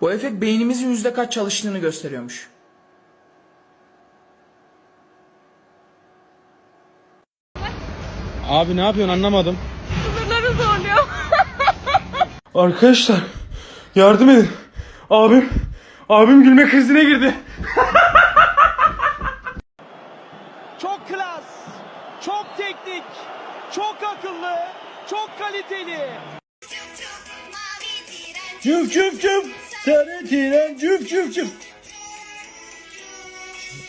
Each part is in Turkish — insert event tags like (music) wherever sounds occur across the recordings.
Bu efekt beynimizin yüzde kaç çalıştığını gösteriyormuş. Abi ne yapıyorsun anlamadım. Sınırları zorluyor. (laughs) Arkadaşlar yardım edin. Abim abim gülme krizine girdi. (laughs) Çok klas, çok teknik, çok akıllı, çok kaliteli. Cüf cüf cüf. Sarı tren cüf cüf cüf.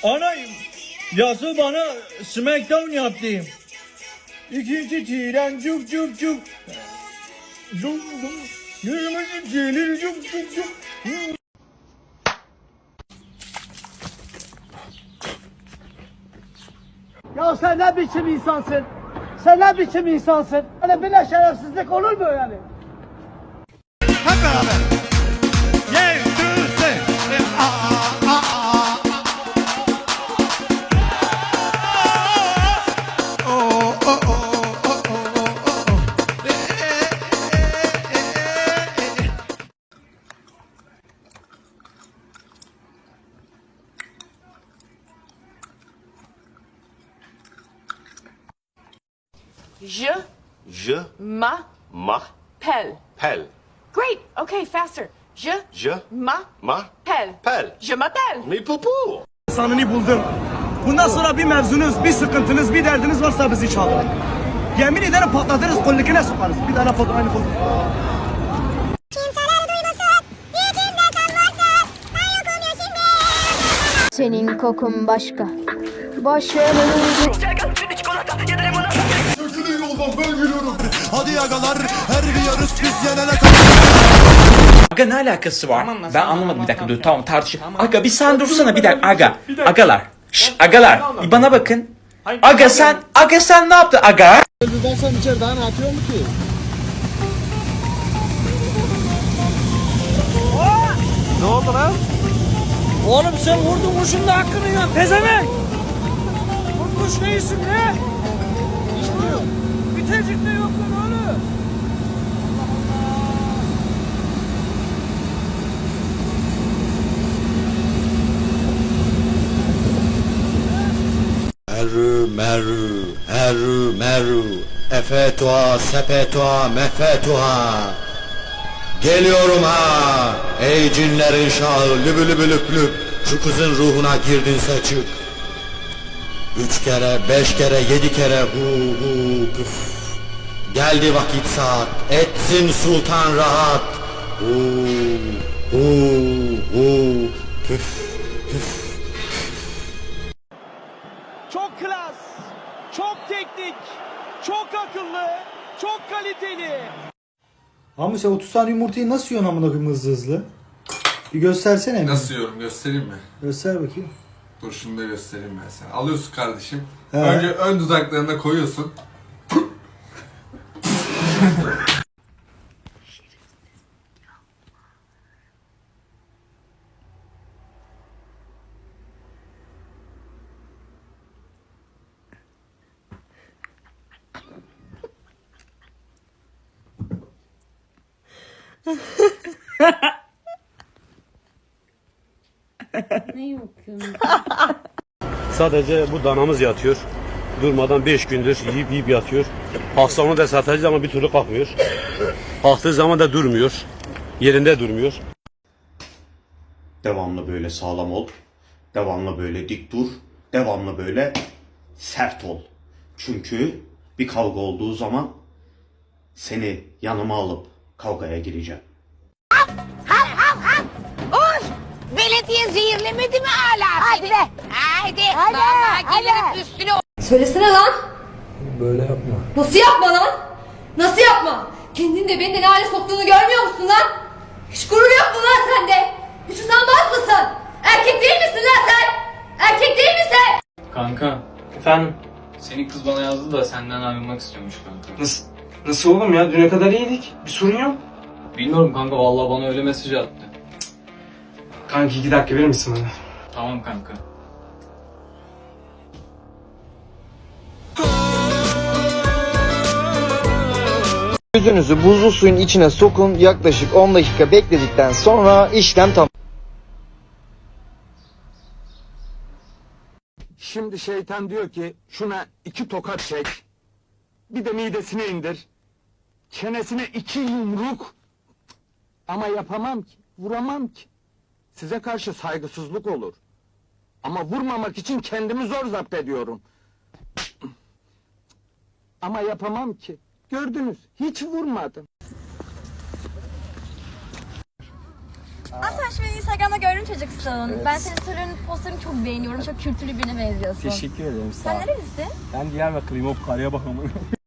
Ana Yasu bana smackdown yaptı. İkinci tren cüf cüf cüf. Zum zum. Yürümesi tren cüf cüf cüf. Ya sen ne biçim insansın? Sen ne biçim insansın? Hani böyle şerefsizlik olur mu yani? Je Je m'appelle. m'appelle. Great. Okay, faster. Je Je m'appelle. m'appelle. Je m'appelle. Mais poupou Sanını buldum. Bundan sonra bir mevzunuz, bir sıkıntınız, bir derdiniz varsa bizi çağırın. Yemin ederim patlatırız, kollikine sokarız. Bir tane foto, aynı foto. Kimseler duymasın. İçimde sen varsın. Ben yokum ya şimdi. Senin kokun başka. Başarılı. Hadi agalar her bir yarış biz yenene Aga ne alakası var? Ben anlamadım bir dakika dur tamam tartış. Aga bir sen dursana bir dakika aga. Agalar. Şş, agalar bir bana bakın. Aga sen aga sen ne yaptın aga? Oğlum sen vurdun kuşun da hakkını yiyorsun, pezevenk. Vurmuş neysin ne? Bitecik de yok lan oğlum. Merü merü herü merü efetua sepetua mefetua. Geliyorum ha. Ey cinlerin şahı lübü lübü lüp lüp. Şu kızın ruhuna girdinse çık Üç kere beş kere yedi kere. Hu hu püf. Geldi vakit saat. Etsin sultan rahat. Hu hu hu püf kaliteli. Ama sen 30 tane yumurtayı nasıl yiyorsun amına koyayım hızlı hızlı? Bir göstersene mi? Nasıl yiyorum göstereyim mi? Göster bakayım. Dur şunu da göstereyim ben sana. Alıyorsun kardeşim. He. Önce ön dudaklarına koyuyorsun. Sadece bu danamız yatıyor. Durmadan 5 gündür yiyip yiyip yatıyor. Hafsalını da satacağız ama bir türlü kalkmıyor. Kalktığı zaman da durmuyor. Yerinde durmuyor. Devamlı böyle sağlam ol. Devamlı böyle dik dur. Devamlı böyle sert ol. Çünkü bir kavga olduğu zaman seni yanıma alıp kavgaya gireceğim. Belediye zehirlemedi mi hala? Hadi be. Haydi. Hadi. Vallahi gelirim üstüne. Söylesene lan. Böyle yapma. Nasıl yapma lan? Nasıl yapma? Kendini de beni de ne hale soktuğunu görmüyor musun lan? Hiç gurur yok mu lan sende? Hiç utanmaz mısın? Erkek değil misin lan sen? Erkek değil misin? Kanka. Efendim? Senin kız bana yazdı da senden ayrılmak istiyormuş kanka. Nasıl? Nasıl oğlum ya? Düne kadar iyiydik. Bir sorun yok. Bilmiyorum kanka vallahi bana öyle mesaj attı. Kanki iki dakika verir misin bana? Tamam kanka. Gözünüzü buzlu suyun içine sokun. Yaklaşık 10 dakika bekledikten sonra işlem tamam. Şimdi şeytan diyor ki şuna iki tokat çek. Bir de midesine indir. Çenesine iki yumruk. Ama yapamam ki, vuramam ki. Size karşı saygısızlık olur. Ama vurmamak için kendimi zor zapt ediyorum. Ama yapamam ki. Gördünüz, hiç vurmadım. Aslan şimdi Instagram'da gördüm çocuksun. Ben senin storylerini, postlarını çok beğeniyorum. Çok kültürlü birine benziyorsun. Teşekkür ederim, sağ Sen ol. nerelisin? Ben Diyarbakırlıyım, hop karıya bak (laughs)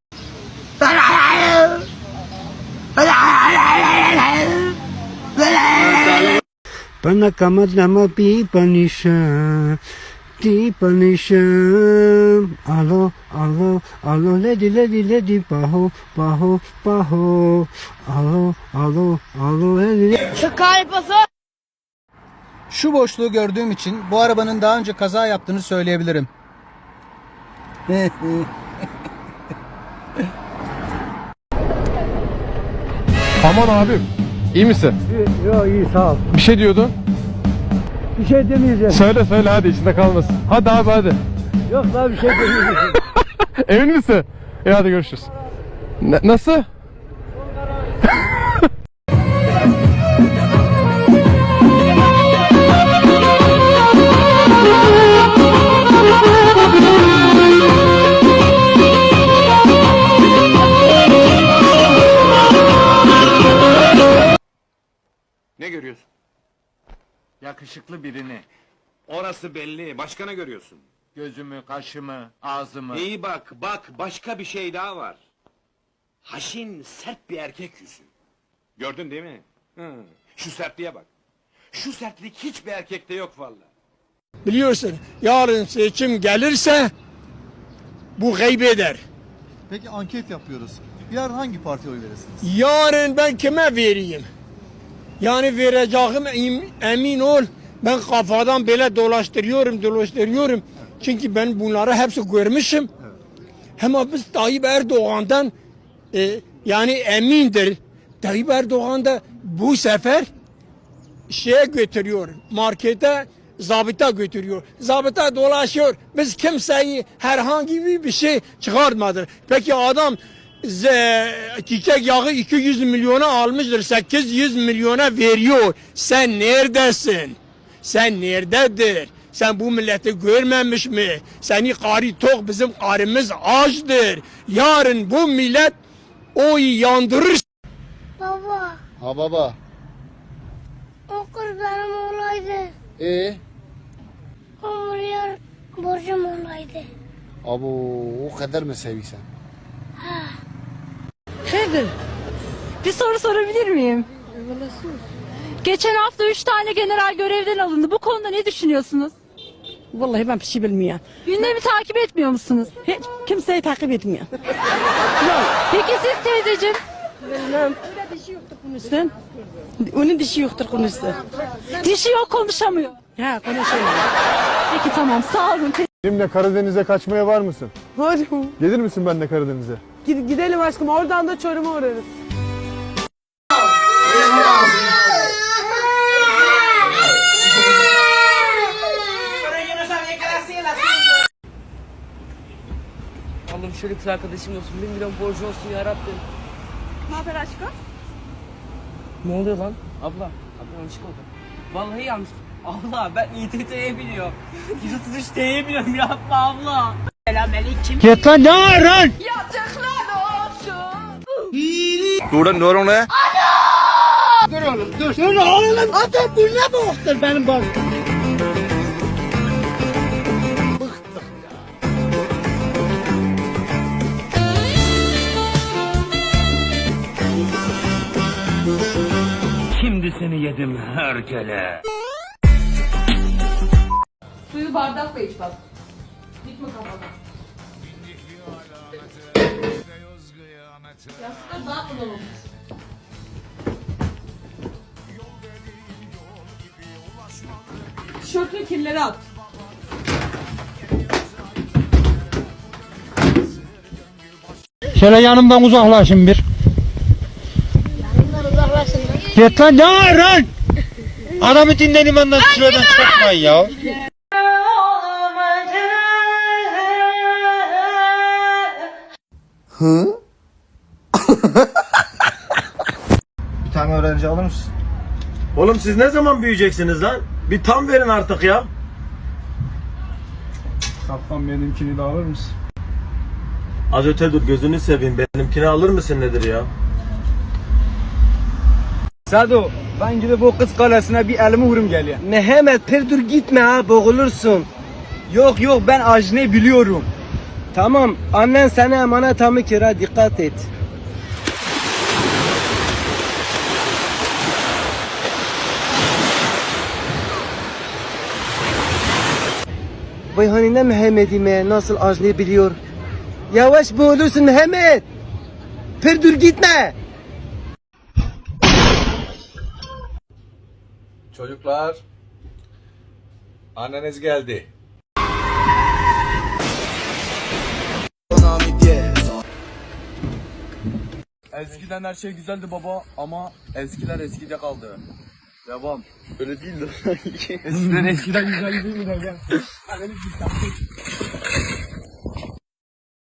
Alo alo alo ledi ledi ledi Baho baho baho Alo alo alo ledi Şu kalpası. Şu boşluğu gördüğüm için bu arabanın daha önce kaza yaptığını söyleyebilirim. Aman abim, iyi misin? Yo iyi sağ ol Bir şey diyordun. Bir şey demeyeceğim Söyle söyle hadi içinde kalmasın. Hadi abi hadi. Yok daha bir şey demeyeceğim (laughs) Emin misin? İyi hadi görüşürüz. Ne- nasıl? Görüyorsun? Yakışıklı birini. Orası belli. Başka ne görüyorsun? Gözümü, kaşımı, ağzımı. İyi bak, bak başka bir şey daha var. Haşin, sert bir erkek yüzü. Gördün değil mi? Hı. Şu sertliğe bak. Şu sertlik hiçbir erkekte yok vallahi. Biliyorsun, yarın seçim gelirse bu gaybeder. Peki anket yapıyoruz. Yarın hangi partiye oy verirsiniz? Yarın ben kime vereyim? Yani vereceğim em- emin ol. Ben kafadan böyle dolaştırıyorum, dolaştırıyorum. Çünkü ben bunları hepsi görmüşüm. Ama biz Tayyip Erdoğan'dan e, yani emindir. Tayyip Erdoğan da bu sefer şeye götürüyor. Markete zabıta götürüyor. Zabıta dolaşıyor. Biz kimseyi herhangi bir şey çıkartmadı. Peki adam çiçek yağı 200 milyona almıştır. 800 milyona veriyor. Sen neredesin? Sen nerededir? Sen bu milleti görmemiş mi? Seni karı tok bizim karımız açtır. Yarın bu millet oyu yandırır. Baba Ha baba. o kız benim olaydı E O milyar borcum olaydı abo o kadar mı seviysen? Hadi. Bir soru sorabilir miyim? Geçen hafta üç tane general görevden alındı. Bu konuda ne düşünüyorsunuz? Vallahi ben bir şey bilmiyorum. Gündemi takip etmiyor musunuz? Hiç kimseyi takip etmiyorum. (laughs) Peki siz teyzeciğim? Bilmem. Öyle dişi yoktur konuşsun. Onun dişi yoktur konuşsun. Dişi yok konuşamıyor. Ha konuşuyor. Peki tamam sağ olun. Benimle Karadeniz'e kaçmaya var mısın? Varım. Gelir misin benimle Karadeniz'e? Gid- gidelim aşkım oradan da Çorum'a uğrarız. Allah'ım şöyle kız arkadaşım olsun. Bir milyon borcu olsun ya Rabbim. Ne haber aşkım? Ne oluyor lan? Abla. Abla yanlış oldu. Vallahi yanlış. Abla ben İTT'ye biniyorum. 133 (laughs) T'ye biniyorum yapma abla. Selamünaleyküm. Git lan ne aran? Yatıklar Dur lan dur ona. Dur oğlum dur. Dur oğlum. Adam bu ne boktur benim bak. Şimdi seni yedim herkele. Suyu bardakla iç bak. Dikme kafana. Yastıkları dağıtmadan olmuş. Tişörtün kirleri at. Şöyle yanımdan uzaklaşın bir. Git lan var lan? Adamı dinlen imandan şuradan çıkartmayın ya. Hı? (laughs) bir tane öğrenci alır mısın? Oğlum siz ne zaman büyüyeceksiniz lan? Bir tam verin artık ya. Kaptan benimkini de alır mısın? Az öte dur gözünü seveyim benimkini alır mısın nedir ya? Sado ben gidip o kız kalesine bir elimi vurum geliyor. Mehmet pir dur gitme ha boğulursun. Yok yok ben ajne biliyorum. Tamam annen sana emanet hamı kira dikkat et. Vay hani ne Mehmet'ime nasıl ajne biliyor. Yavaş boğulursun Mehmet. Pir dur gitme. Çocuklar. Anneniz geldi. Eskiden her şey güzeldi baba ama eskiler eskide kaldı. Devam. Öyle değil de. Eskiden eskiden güzeldi değil mi baba?